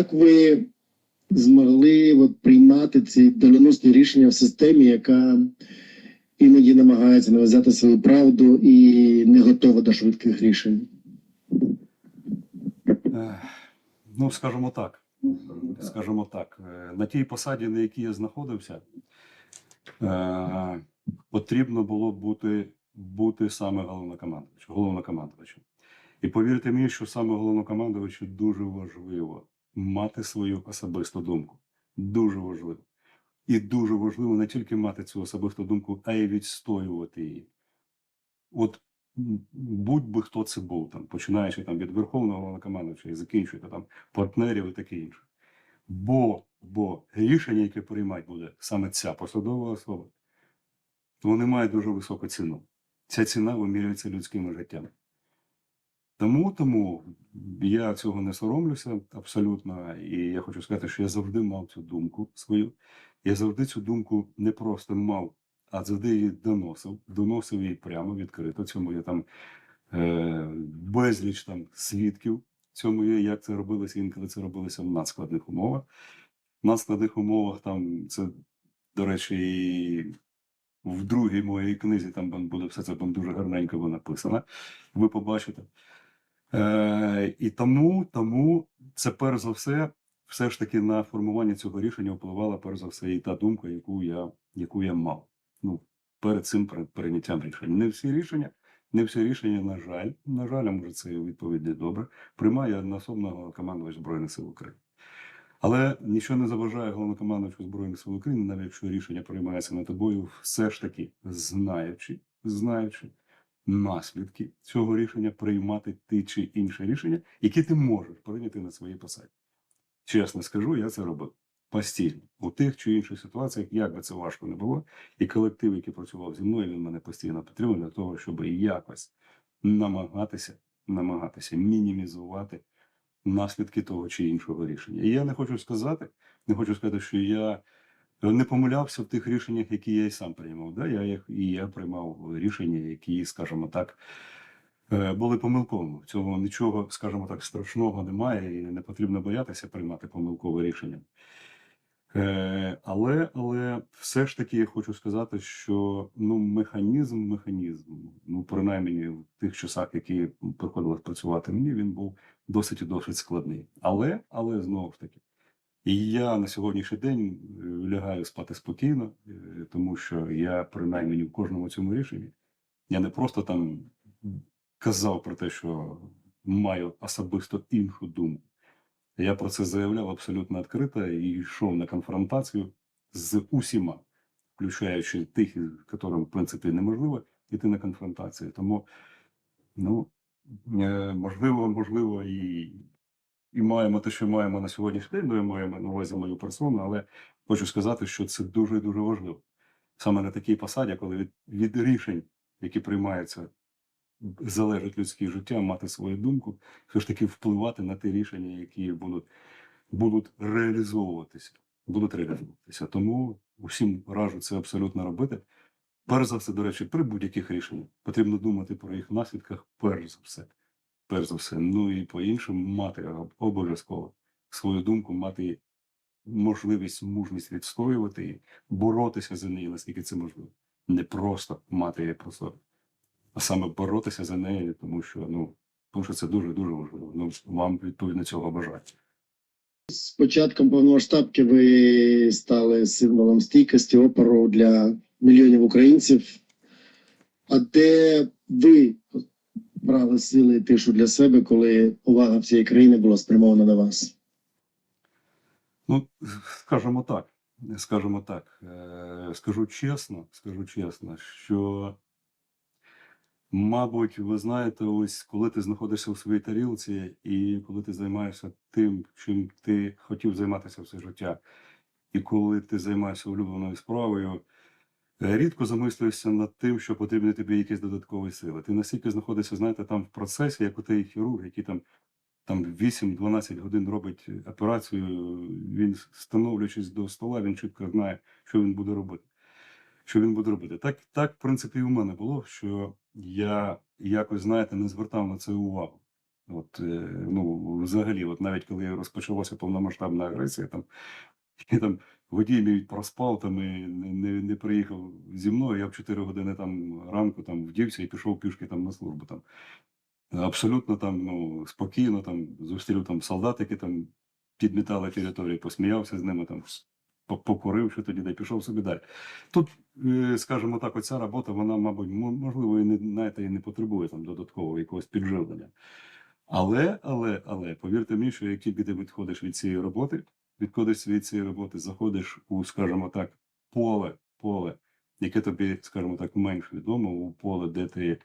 Як ви змогли от, приймати ці доленосні рішення в системі, яка іноді намагається нав'язати свою правду і не готова до швидких рішень? Е, Ну, скажімо так. Скажімо так, е, на тій посаді, на якій я знаходився, е, потрібно було бути, бути саме головнокомандувачем, головнокомандувачем. І повірте мені, що саме головнокомандувачу дуже важливо мати свою особисту думку. Дуже важливо. І дуже важливо не тільки мати цю особисту думку, а й відстоювати її. От будь-би хто це був, там, починаючи там, від верховного головнокомандувача і закінчуючи там партнерів і таке інше. Бо, бо рішення, яке приймати буде саме ця посадова особа, вони мають дуже високу ціну. Ця ціна вимірюється людськими життями. Тому, тому я цього не соромлюся абсолютно. І я хочу сказати, що я завжди мав цю думку свою. Я завжди цю думку не просто мав, а завжди її доносив. Доносив її прямо відкрито. Цьому є там е, безліч там свідків. Цьому є, як це робилося, інколи це робилося в надскладних умовах. В надскладних умовах там це, до речі, і в другій моїй книзі там буде все це там дуже гарненько написано. Ви побачите. Е, і тому, тому це перш за все, все ж таки на формування цього рішення впливала перш за все і та думка, яку я, яку я мав. Ну, перед цим прийняттям рішень. Не всі рішення, не всі рішення, на жаль, на жаль, а може це відповідь не добре, приймає одноособного командувач Збройних сил України. Але нічого не заважає головнокомандувачу Збройних сил України, навіть якщо рішення приймається над тобою, все ж таки знаючи, знаючи наслідки цього рішення, приймати ті чи інше рішення, які ти можеш прийняти на своїй посаді. Чесно скажу, я це робив постійно у тих чи інших ситуаціях, як би це важко не було, і колектив, який працював зі мною, він мене постійно підтримував для того, щоб якось намагатися, намагатися мінімізувати наслідки того чи іншого рішення. І я не хочу сказати, не хочу сказати, що я не помилявся в тих рішеннях, які я і сам приймав. Да? Я їх і я приймав рішення, які, скажімо так, е, були помилковими. В цьому нічого, скажімо так, страшного немає, і не потрібно боятися приймати помилкове рішення. Е, але, але все ж таки я хочу сказати, що ну, механізм, механізм, ну принаймні в тих часах, які приходилось працювати мені, він був досить і досить складний. Але, але знову ж таки, і я на сьогоднішній день е, лягаю спати спокійно, е, тому що я принаймні в кожному цьому рішенні я не просто там казав про те, що маю особисто іншу думку. Я про це заявляв абсолютно відкрито і йшов на конфронтацію з усіма, включаючи тих, яким, в принципі, неможливо йти на конфронтацію. Тому, ну, е, можливо, можливо, і, і маємо те, що маємо на сьогоднішній день, ну, я маю на увазі мою персону, але хочу сказати, що це дуже дуже важливо. Саме на такій посаді, коли від, від рішень, які приймаються, залежить людське життя, мати свою думку, все ж таки впливати на ті рішення, які будуть, будуть реалізовуватися. Будуть реалізовуватися. Тому усім раджу це абсолютно робити. Перш за все, до речі, при будь-яких рішеннях потрібно думати про їх наслідках, перш за все. Перш за все. Ну і по-іншому мати обов'язково свою думку, мати можливість, мужність відстоювати її, боротися за неї, наскільки це можливо. Не просто мати її про себе а саме боротися за неї, тому що ну тому що це дуже дуже важливо. Ну вам відповідно цього бажаю. З початком повномасштабки ви стали символом стійкості опору для мільйонів українців. А де ви брали сили і тишу для себе, коли увага всієї країни була спрямована на вас? Ну скажімо так, скажімо так, е, скажу чесно, скажу чесно, що. Мабуть, ви знаєте, ось коли ти знаходишся у своїй тарілці, і коли ти займаєшся тим, чим ти хотів займатися все життя, і коли ти займаєшся улюбленою справою, рідко замислюєшся над тим, що потрібні тобі якісь додаткові сили. Ти настільки знаходишся, знаєте, там в процесі, як у той хірург, який там, там 8-12 годин робить операцію, він становлячись до стола, він чітко знає, що він буде робити. Що він буде робити. Так, так, в принципі, і у мене було, що я якось, знаєте, не звертав на це увагу. От, е, ну, взагалі, от навіть коли розпочалася повномасштабна агресія, там, і там водій мій проспав там, і не, не, приїхав зі мною. Я в 4 години там ранку там вдівся і пішов пішки там на службу. Там. Абсолютно там ну, спокійно там, зустрів там солдат, які там підмітали територію, посміявся з ними, там, покурив, що тоді, да пішов собі далі. Тут, е, скажімо так, оця робота, вона, мабуть, можливо, і не, знаєте, і не потребує там додаткового якогось підживлення. Але, але, але, повірте мені, що як тільки ти відходиш від цієї роботи, відходиш від цієї роботи, заходиш у, скажімо так, поле, поле, яке тобі, скажімо так, менш відомо, у поле, де ти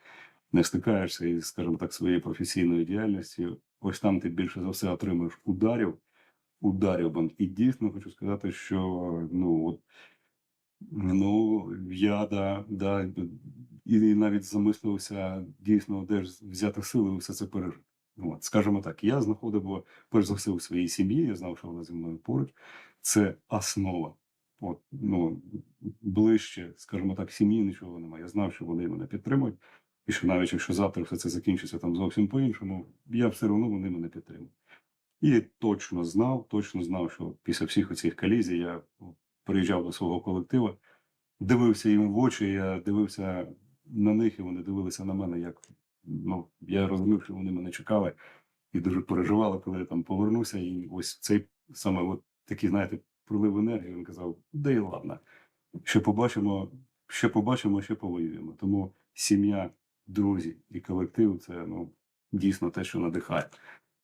не стикаєшся із, скажімо так, своєю професійною діяльністю, ось там ти більше за все отримуєш ударів, ударів. бо- І дійсно хочу сказати, що ну от Ну, я да, да, і навіть замислився дійсно, де ж взяти сили все це пережити. От, скажімо так, я знаходив перш за все у своїй сім'ї, я знав, що вона зі мною поруч. Це основа. От, ну, ближче, скажімо так, сім'ї нічого немає. Я знав, що вони мене підтримують, і що навіть якщо завтра все це закінчиться там зовсім по-іншому, я все одно вони мене підтримують. І точно знав, точно знав, що після всіх оцих колізій я ну, приїжджав до свого колективу, дивився їм в очі, я дивився на них, і вони дивилися на мене, як ну, я розумів, що вони мене чекали і дуже переживали, коли я там повернувся. І ось цей саме от такий, знаєте, прилив енергії. Він казав: да і ладно, ще побачимо, ще побачимо, ще повоюємо. Тому сім'я, друзі і колектив це ну, дійсно те, що надихає.